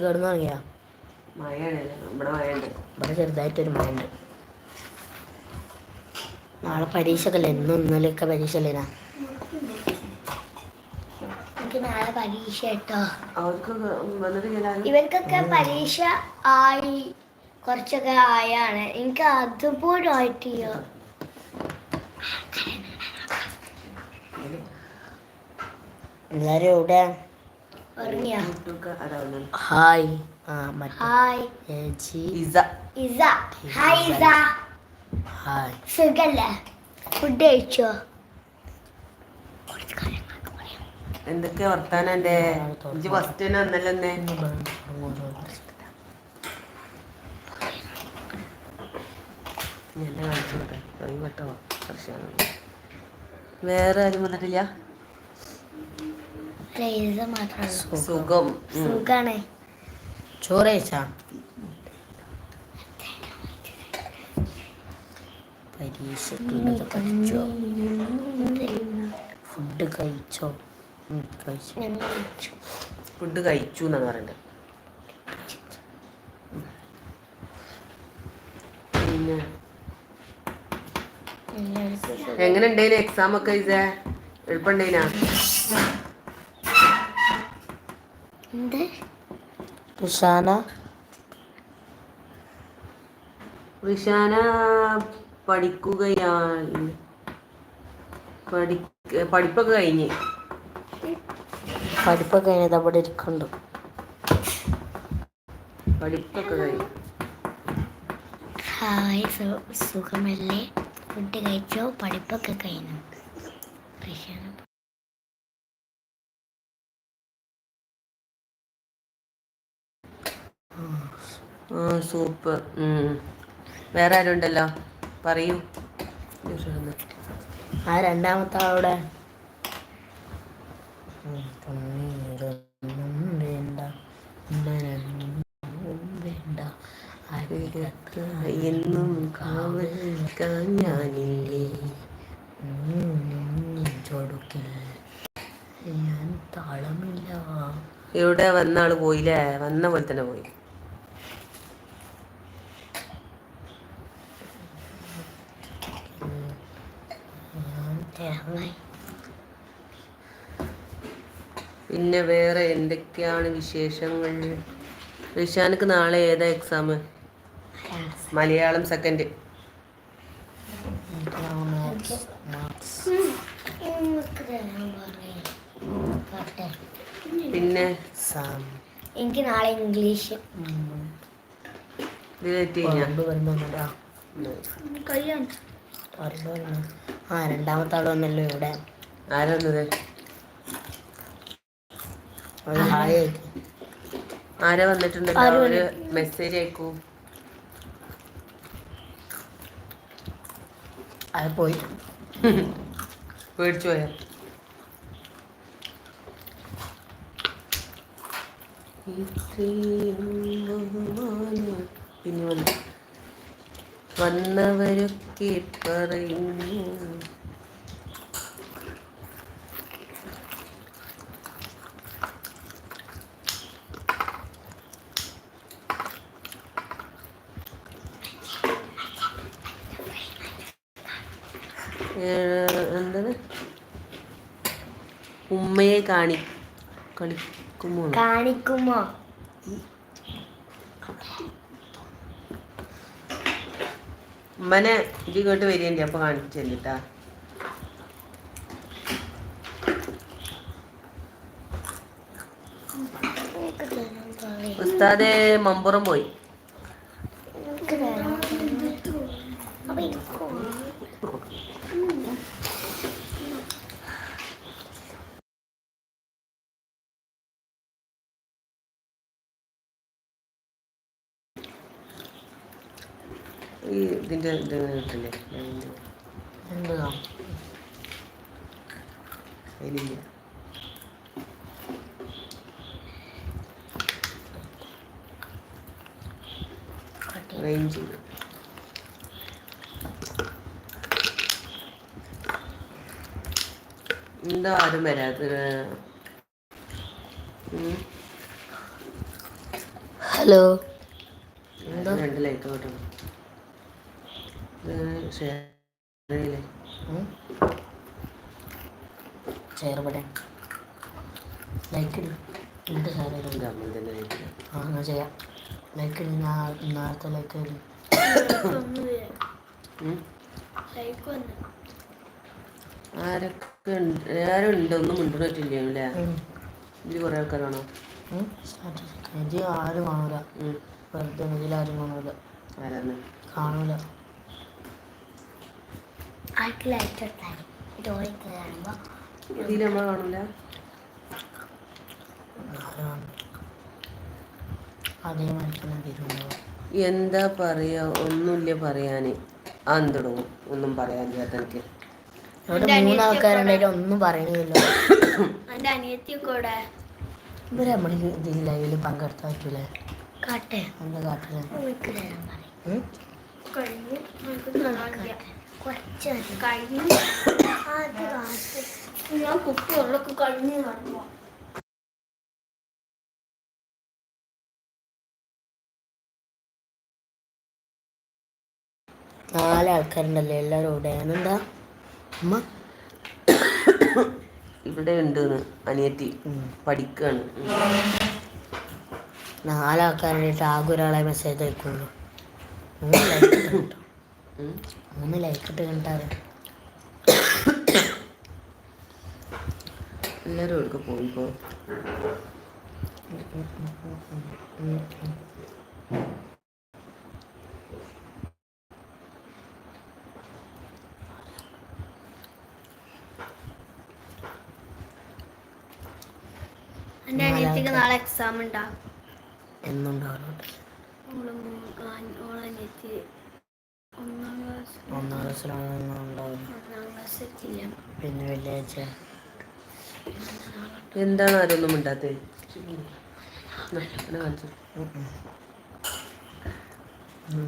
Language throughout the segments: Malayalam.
കിടന്നു തുടങ്ങിയാ ഇവിടെ ചെറുതായിട്ടൊരു മഴയുണ്ട്. നാളെ പരീക്ഷ അല്ലേ ഇന്നും ഇന്നലെയൊക്കെ പരീക്ഷ അല്ലേനാ നാളെ പരീക്ഷ കേട്ടോ ഇവർക്കൊക്കെ പരീക്ഷ ആയി. കുറച്ചൊക്കെ ആയാണ്. എനിക്ക് അതുപോലും ആയിട്ടില്ല. എല്ലാരും എവിടെ ഉറങ്ങിയ അതാണ് ഹായ്. ആ മറ്റേ hi. Isa. Isa. Hi Isa. Hi. സുഖല്ലേ? ഫുഡ് കഴിച്ചോ? എന്തൊക്കെ വർത്താനം എന്റെ ഇഞ്ചി ഫസ്റ്റ് തന്നെ വന്നല്ലോ എന്നെ വേറെ ആരും വന്നിട്ടില്ല? സുഖം. സുഖാണ്. ചോറ് കഴിച്ചാ? പരീക്ഷയ്ക്കുള്ളത് കഴിച്ചോ. ഫുഡ് കഴിച്ചോ. ഫുഡ് കഴിച്ചു എന്നാണ് പറയണ്ടത് പിന്നെ. എങ്ങനെ ഉണ്ടായിന് എക്സാം ഒക്കെ ഇസേ എളുപ്പമുണ്ടായിനാ എന്ത് ഋഷാന റിഷാന പഠിക്കുകയാണ്. പഠി പഠിപ്പൊക്കെ കഴിഞ്ഞ്. പഠിപ്പൊക്കെ കഴിഞ്ഞത് അവിടെ ഇരിക്കണ്ടു പഠിപ്പൊക്കെ കഴിഞ്ഞു. ഹായ് സുഖമല്ലേ? ഫുഡ് കഴിച്ചോ? പഠിപ്പൊക്കെ കഴിഞ്ഞു റിഷാന ആ സൂപ്പർ വേറെ ആരും ഉണ്ടല്ലോ? പറയൂ. ആ രണ്ടാമത്തെ അവിടെ എന്നും കാവൽ ഞാനില്ലേ ചൊടുക്കിൽ ഞാൻ താളമില്ല. ഇവിടെ വന്ന ആൾ പോയില്ലേ? വന്ന പോലെ തന്നെ പോയി ഞാൻ തിറങ്ങായി പിന്നെ വേറെ എന്തൊക്കെയാണ് വിശേഷങ്ങൾ? റിഷാനക്ക് നാളെ ഏതാ എക്സാം മലയാളം സെക്കൻഡ് പിന്നെ? സാം എനിക്ക് നാളെ ഇംഗ്ലീഷ് ഇത് ആ രണ്ടാമത്തെ ആൾ വന്നല്ലോ ഇവിടെ. ആരാ? വന്നത് ഹായ് ആരാ വന്നിട്ടുണ്ടല്ലോ ഒരു മെസ്സേജ് അയക്കൂ. അത് പോയി. പേടിച്ചു പോയാ? പിന്നെ വന്നു. വന്നവരൊക്കെ പറയുന്നു. എന്താണ്? ഉമ്മയെ കാണി കളിക്കുമോ? കാണിക്കുമോ? ഉമ്മനെ ഇത് ഇങ്ങോട്ട് വരികയുണ്ട് അപ്പൊ കാണിച്ചു തന്നിട്ടാ പറയ്. മമ്പുറം പോയി എനിക്ക് തരാൻ അപ്പൊ എനിക്കോ ഈ ഇതിന്റെ ഇത് കിട്ടില്ലേ എന്താ? അതിലില്ല. റേഞ്ച് എന്താ ആരും വരാത്തത്? ഹലോ. എന്താ രണ്ട് ലൈറ്റ് കിട്ടണം ഷെയർ ലൈക്ക് ഇടും ഷെയർ ലൈക്ക് ആ അങ്ങനെ ചെയ്യാം. ലൈക്ക് ഇടും ഇടും ആരൊക്കെ ഉണ്ട്? ആരും ഒന്നും മുണ്ടിട്ടില്ല അല്ലേ ഇതിൽ കുറേ ആൾക്കാരാണോ? സ്റ്റാറ്റസ്. ആരും കാണൂല. ഉം. വെറുതെ ഇതിൽ ആരും കാണൂല. ആർക്ക് ലൈറ്റ് ഇതിൽ നമ്മൾ കാണില്ല തിരുവനന്തപുരം എന്താ പറയാ? ഒന്നുമില്ല പറയാന്. ആന്തടോ ഒന്നും പറയാൻ എനിക്ക് ഇവിടെ മൂന്ന് ആൾക്കാരുണ്ടായിട്ട് ഒന്നും പറയണില്ല എന്റെ അനിയത്തിയൊക്കെ ഇവിടെ ഇവർ നമ്മൾ ഇതിൽ ലൈവിൽ പങ്കെടുത്താൽ പറ്റൂലേ? കാട്ടെ. എന്താ കാട്ടിൽ. കുറച്ച് കഴിഞ്ഞു. ഞാൻ കുപ്പി ഉള്ളൊക്കെ കഴിഞ്ഞു കാണുമ്പോ നാല് ആൾക്കാരുണ്ടല്ലോ എല്ലാവരും ഇവിടെ എന്താ അമ്മ ഇവിടെ ഉണ്ട് അനിയത്തി. പഠിക്കാണ്. നാലാൾക്കാരുണ്ടായിട്ട് ആകെ ഒരാളെ മെസ്സേജ് അയക്കുള്ളൂ. മൂന്ന് ലൈക്ക് ഇട്ട് കണ്ടാറ് എല്ലാവരും അവർക്ക് പോയിപ്പോ എന്റെ അനിയത്തിക്ക് നാളെ എക്സാം ഉണ്ടാ? എന്നുണ്ടാവും ഓൾ അനിയത്തി ഒന്നാം ക്ലാസ്സിലാണ് ഉണ്ടാവില്ല പിന്നെ വെള്ളിയാഴ്ച എന്താണ് ആരൊന്നും മിണ്ടാത്തേ? കാണിച്ചു.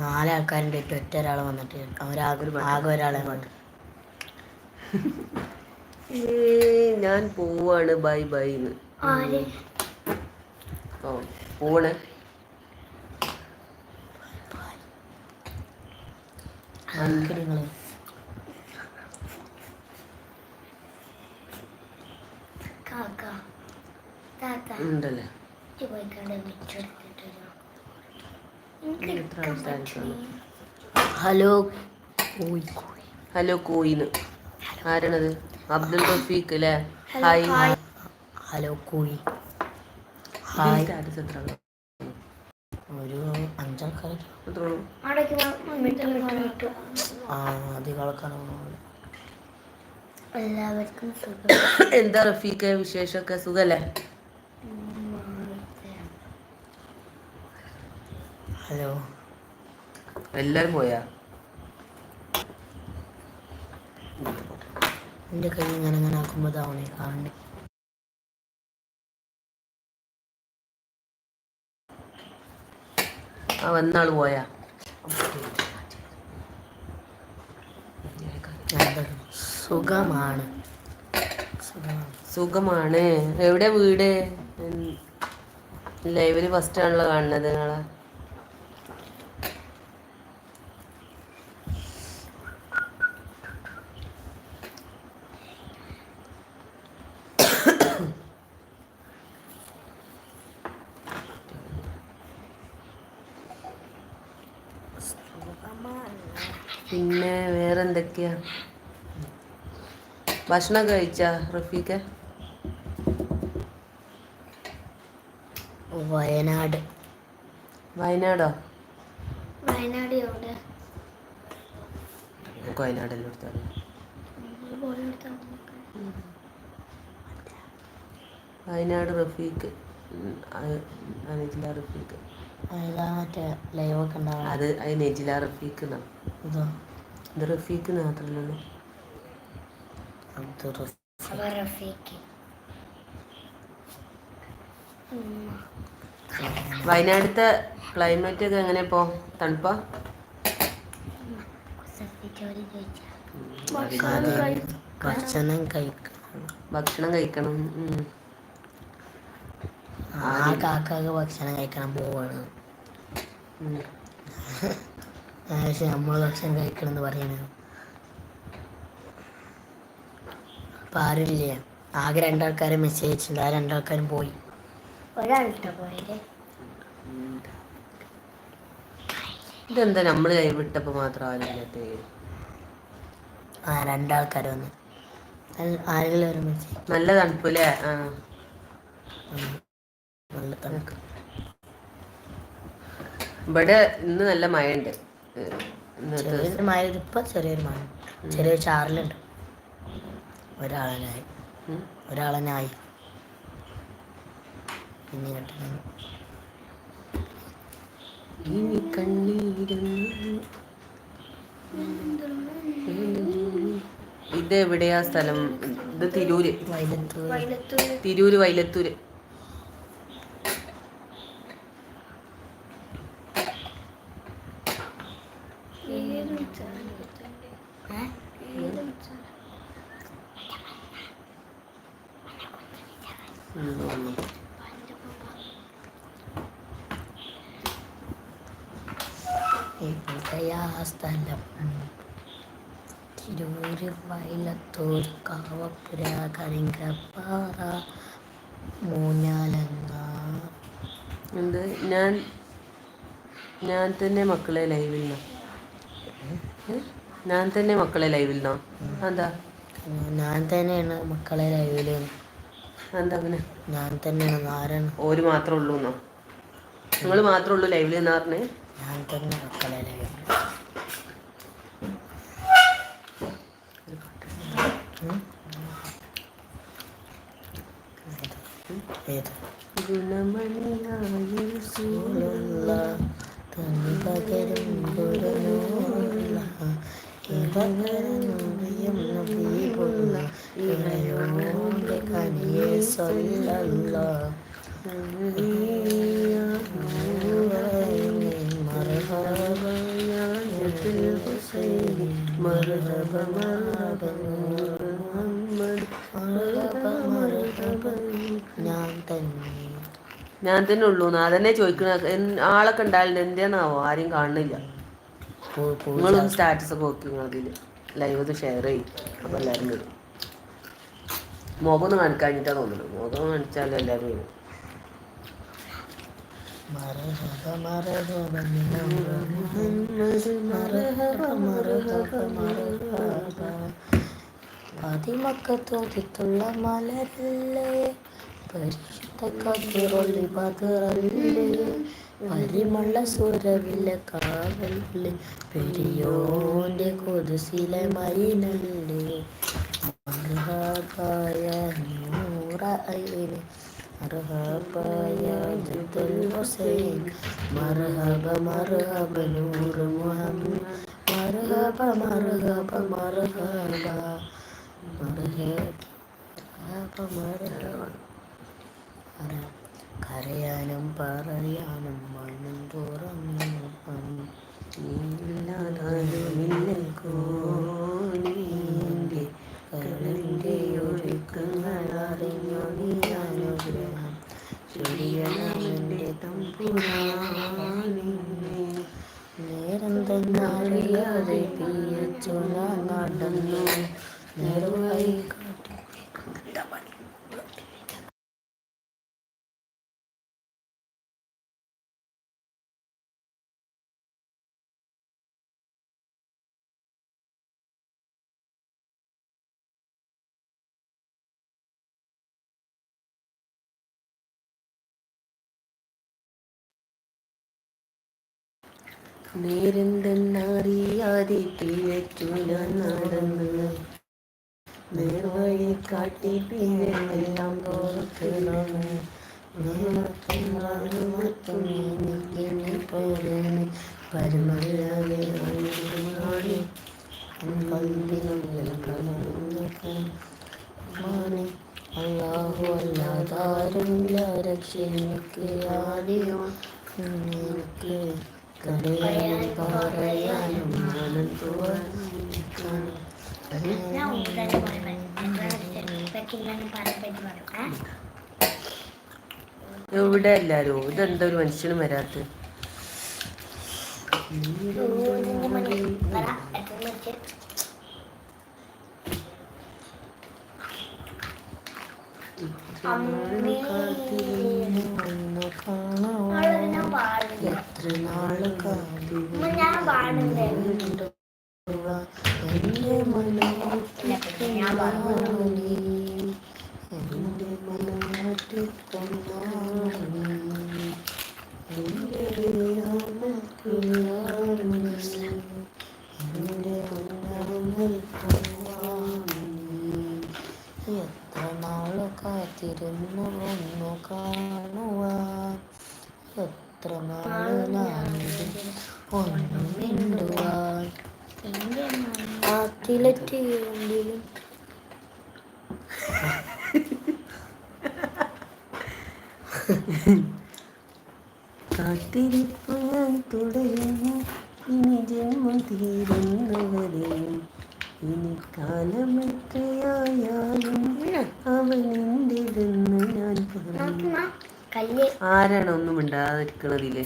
നാലാൾക്കാരുണ്ടായിട്ട് ഒറ്റ ഒരാൾ വന്നിട്ട്. അവരാകെ ആകെ ഒരാളെ കൊണ്ട്. ഞാൻ പോവാണ്. ബൈ ബൈ എന്ന്. ആര്? ഓ പോണേ. ഉണ്ടല്ലേ? ഇത് ഹലോ കോയി ഹലോ കോയിന്ന് ആരാണത്? അബ്ദുൽ റഫീഖ് അല്ലേ? Hi. Hello Koyi hi. Status എത്ര? ഒരു മിട്ട് മിട്ട് ആ അധികം ആൾക്കാരാണ് എല്ലാവർക്കും സുഖം. എന്താ റഫീഖ് വിശേഷമൊക്കെ? സുഖല്ലേ? ഹലോ. എല്ലാരും പോയാ? എന്റെ കൈ ഇങ്ങനെ ഇങ്ങനെ ആക്കുമ്പോൾ ഇതാവണേ കാണണ്ടേ ആ വന്നാൾ പോയാ. സുഖമാണ്. സുഖമാണ്. എവിടെ വീട്? ലൈവിൽ ഫസ്റ്റ് ആണല്ലോ കാണുന്നത്. നിങ്ങളെ പിന്നെ വേറെ എന്തൊക്കെയാ ഭക്ഷണം കഴിച്ച റഫീഖ? വയനാട്. വയനാടോ? വയനാട് എവിടെ? നമുക്ക് വയനാടല്ലേ എടുത്താൽ വയനാട് റഫീഖ്. നെജില റഫീഖ്. മറ്റേ ലൈവൊക്കെ ഉണ്ടാവും അത് അത് നെജില റഫീഖ് എന്നാ ഇതോ. ഇത് റഫീഖ് മാത്രമല്ലല്ലോ അബ്ദുൾ. വയനാടത്തെ ക്ലൈമറ്റ് ഒക്കെ എങ്ങനെ ഇപ്പോ? തണുപ്പാ? ഭക്ഷണം കഴിക്കണം. ഭക്ഷണം കഴിക്കണം. ആ കാക്ക ഭക്ഷണം കഴിക്കണം പോവാണ്. പക്ഷെ നമ്മൾ ഭക്ഷണം കഴിക്കണമെന്ന് പറയണ. അപ്പം ആരുമില്ലേ ആകെ രണ്ടാൾക്കാരെ മെസ്സേജ് അയച്ചിട്ടുണ്ട്. ആ രണ്ടാൾക്കാരും പോയി. ഒരാളിട്ടോ പോയത് ഇതെന്താ? നമ്മൾ കൈവിട്ടപ്പോൾ മാത്രം ആ രണ്ടാൾക്കാർ വന്ന്. ആരെങ്കിലും ഒരു മെസ്സേജ് നല്ല തണുപ്പല്ലേ? ആ. നല്ല തണുക്ക് ഇവിടെ ഇന്ന് നല്ല മഴയുണ്ട്. ചെറിയൊരു മഴ ഇപ്പം ചെറിയൊരു മഴ. ചെറിയൊരു ചാറലുണ്ട്. ഒരാളനായി. ഒരാളനായി ഇനി കണ്ണീരൊന്നും ഇത് എവിടെയാ സ്ഥലം? ഇത് തിരൂര്. തിരൂര് വൈലത്തൂര് ഏത് മിച്ചാണ് ഏ? ഏത് മിച്ചാണ് ഉം, തോന്നുന്നു. എവിടെയാ സ്ഥലം തിരൂര് വൈലത്തൂർ കാവപ്പുര കരിങ്കപ്പാറ മൂഞ്ഞാലങ്ങ എന്ത് ഞാൻ ഞാൻ തന്നെ മക്കളെ ലൈവിൽ നിന്നോ? ഞാൻ തന്നെ മക്കളെ ലൈവിൽ നിന്നോ? എന്താ ഞാൻ തന്നെയാണ് മക്കളെ എന്താ അങ്ങനെ? ഞാൻ തന്നെയാണ് ആരാണ് ഓര് മാത്രമേ ഉള്ളൂ എന്നോ നിങ്ങൾ മാത്രമേ ഉള്ളൂ ലൈവിൽ എന്നാ പറഞ്ഞേ? ഞാൻ തന്നെ മക്കളെ ലൈവിൽ ഞാൻ തന്നെ തന്നെ ഉള്ളൂ അതന്നെ ചോദിക്കണ ആളൊക്കെ ഉണ്ടായാലും എന്തിനാണാവോ ആരും കാണുന്നില്ല. നിങ്ങളും സ്റ്റാറ്റസ് ഒക്കെ നോക്കി അതിൽ ലൈവ് ഇത് ഷെയർ ചെയ്യും. അപ്പം എല്ലാവരും വരും. മുഖം ഒന്ന് കാണിക്കാഞ്ഞിട്ടാ തോന്നുന്നു മുഖം കാണിച്ചാലും എല്ലാവരും വരും. മർഹബ മർഹബ പതിമക്കത്തോതിത്തുള്ള മലരല്ലേ പരിശുദ്ധ കതിറൊള്ളി പതിറല്ലേ പരിമള സുരവില്ല കാവല്ലേ പെരിയോന്റെ കൊതുസിലെ മൈനല്ലേ മർഹബായ മർഹബ മർഹബ നൂർ മുഹമ്മദ് മർഹബ മർഹബ മർഹബ മർഹബ മർഹബ. കരയാനും പറയാനും മണ്ണും തുറന്നു നീന്റെ നേരെന്തെന്നറിയാതെ പിഴച്ചു ഞാൻ നടന്ന് നേർവഴി കാട്ടി പിന്നെ എല്ലാം തോർക്കണം അള്ളാഹു അല്ലാതാരുമില്ല. എനിക്ക് ആരെയോ എനിക്ക് കരയാനും പറയാനും എവിടെ എല്ലാരും ഇതെന്താ ഒരു മനുഷ്യനും വരാത്ത? അമ്മേ. അവളെ കാണാം. എത്ര നാൾ പാടുന്നേ. എന്റെ മനം ഞാൻ പാടുന്നു എന്റെ മനം എന്റെ എത്ര നാൾ കാത്തിരുന്നു വന്നു കാണുവാൻ എത്ര നാൾ ഞാൻ ഒന്നും മിണ്ടുവാൻ എന്റെ കാത്തിലെത്തി വണ്ടിയിലും കാത്തിരിപ്പ് ഞാൻ തുടരുന്നു ജന്മം തീരുന്നവരെയും ഇനി കാലമെത്രയായാലും അവൻ എന്റെതെന്ന് ഞാൻ പറഞ്ഞു ആരാണ് ഒന്നും മിണ്ടാതിരിക്കണതില്ലേ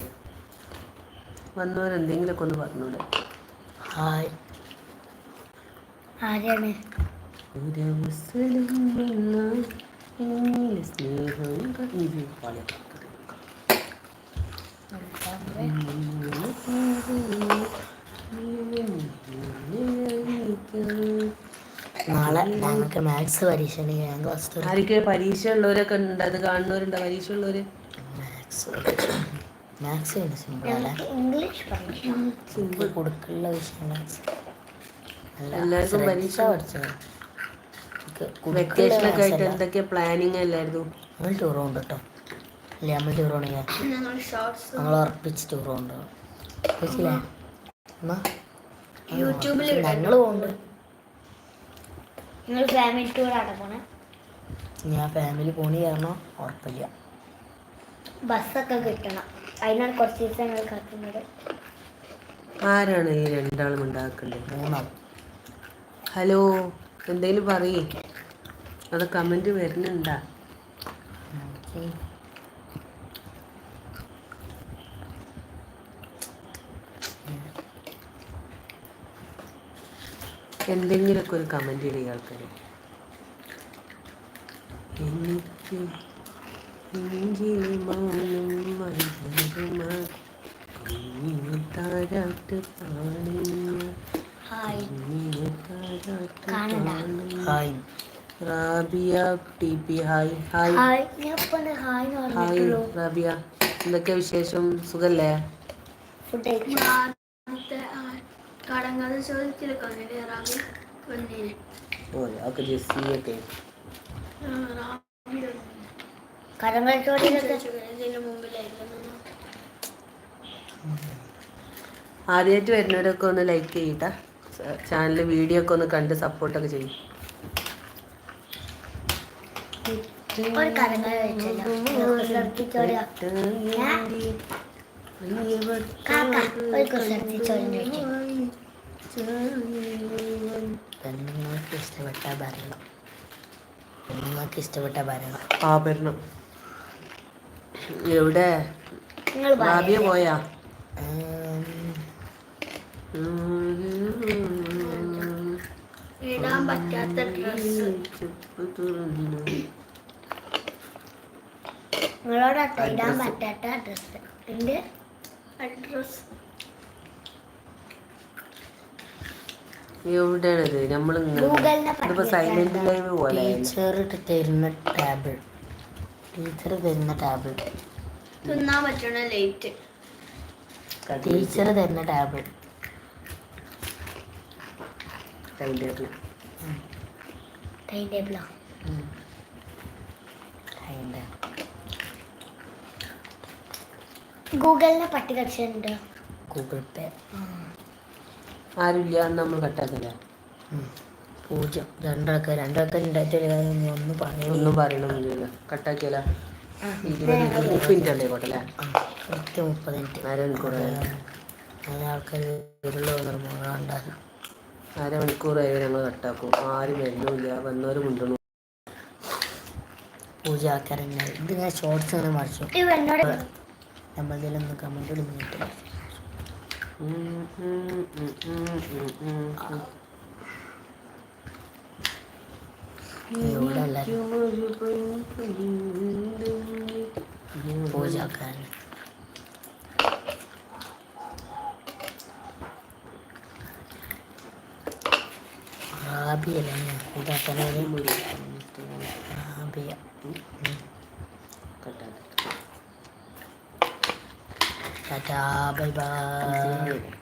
വന്നവരെന്തെങ്കിലുമൊക്കെ ഒന്ന് പറഞ്ഞൂടെ. ഹായ്. ആരാണ്? ഒരവസരം വന്നാൽ എന്നിലെ Thank കണ്ടു നാളെ ഞങ്ങൾക്ക് മാത്സ് പരീക്ഷ ഉണ്ട് ഞാൻ ക്ലാസ് ആർക്ക് പരീക്ഷ ഉള്ളവരൊക്കെ ഉണ്ട്. അത് കാണുന്നവരുണ്ട് പരീക്ഷ ഉള്ളവര് മാത്സ് സിമ്പിൾ ഇംഗ്ലീഷ് പറഞ്ഞു സിമ്പിൾ കൊടുക്കുള്ള വിഷയം മാത്സ് അല്ല എല്ലാവർക്കും പരീക്ഷ പഠിച്ചത്. വെക്കേഷനൊക്കെ ആയിട്ട് എന്തൊക്കെ പ്ലാനിങ് അല്ലായിരുന്നു? നമ്മൾ ടൂർ ഉണ്ട് കേട്ടോ ഇല്ല നമ്മൾ ടൂർ ഉണ്ടെങ്കിൽ ഞങ്ങൾ നമ്മൾ ഉറപ്പിച്ച് ടൂർ ഉണ്ട് യൂട്യൂബിൽ ഞങ്ങൾ പോകുന്നു നിങ്ങൾ ഫാമിലി ടൂർ ആണ് പോണേ? ഞാൻ ഫാമിലി പോണി കാരണം ഉറപ്പില്ല. ബസ്സൊക്കെ കിട്ടണം. അതിനാണ് കുറച്ച് ദിവസം ഞങ്ങൾ കാത്തുന്നത്. ആരാണ് ഈ രണ്ടാളും ഉണ്ടാക്കേണ്ടത് മൂന്നാൾ. ഹലോ എന്തെങ്കിലും പറയേ. അത് കമന്റ് വരുന്നുണ്ടാ? എന്തെങ്കിലുമൊക്കെ ഒരു കമന്റ് ചെയ്യുക ആൾക്കാർ എനിക്ക് hi. Rabiya T P Rabiya. എന്തൊക്കെ വിശേഷം? സുഖല്ലേ? ഇതിന്റെ മുമ്പിലായിരുന്നു ആദ്യമായിട്ട് വരുന്നവരൊക്കെ ഒന്ന് ലൈക്ക് ചെയ്യട്ടെ. ചാനൽ വീഡിയോ ഒക്കെ ഒന്ന് കണ്ട് സപ്പോർട്ടൊക്കെ ചെയ്യും. ഒരു കരങ്ങൾ കഴിച്ചല്ലോ പെണ്ണുങ്ങൾക്ക് ഇഷ്ടപ്പെട്ട ഭരണം. പെണ്ണുങ്ങൾക്ക് ഇഷ്ടപ്പെട്ട ഭരണം. ആഭരണം എവിടെ? നിങ്ങൾ പോയാ? ഇടാൻ പറ്റാത്ത ഡ്രസ്സ്. നിങ്ങളോട് ഇടാൻ പറ്റാത്ത ഡ്രസ്സ്. എന്റെ ഡ്രസ് എവിടെയാണിത്? നമ്മൾ സൈലന്റ് ലൈവ് പോലെ ടീച്ചർ തരുന്ന ടാബിൾ ടീച്ചർ തരുന്ന ടാബിൾ തിന്നാൻ പറ്റണ ലേറ്റ് ടീച്ചർ തരുന്ന ടാബിൾ ടൈം ടേബിളോ അതിന്റെ ഗൂഗിളിനെ പട്ടി കടിച്ചിട്ടുണ്ട്. ഗൂഗിൾ പേ. ആരുമില്ല നമ്മൾ കട്ടാക്കില്ല പൂജ്യം. രണ്ടാൾക്കാർ രണ്ടാൾക്കാർ ഉണ്ടായിട്ടില്ല ഒന്നും ഒന്നും പറയുന്നു പറയണമെന്നില്ല കട്ടാക്കിയല്ല ഇരുപത് മുപ്പത് മിനിറ്റ് അല്ലേ കോട്ടല്ലേ കൃത്യം മുപ്പത് മിനിറ്റ്. അരമണിക്കൂറായി നിർമ്മാണം ഞങ്ങൾ കട്ടാക്കും ആരും വരുന്നില്ല വന്നവരും മുണ്ടണു. പൂജ ആൾക്കാർ ഇത് ഞാൻ ഷോർട്സ് അങ്ങനെ മറിച്ചു ഇവ ഇതിലൊന്ന്. പൂജാക്കാൻ റാബിയല്ലേ എന്താ പേര് റാബിയ കട്ടാ. Tata bye bye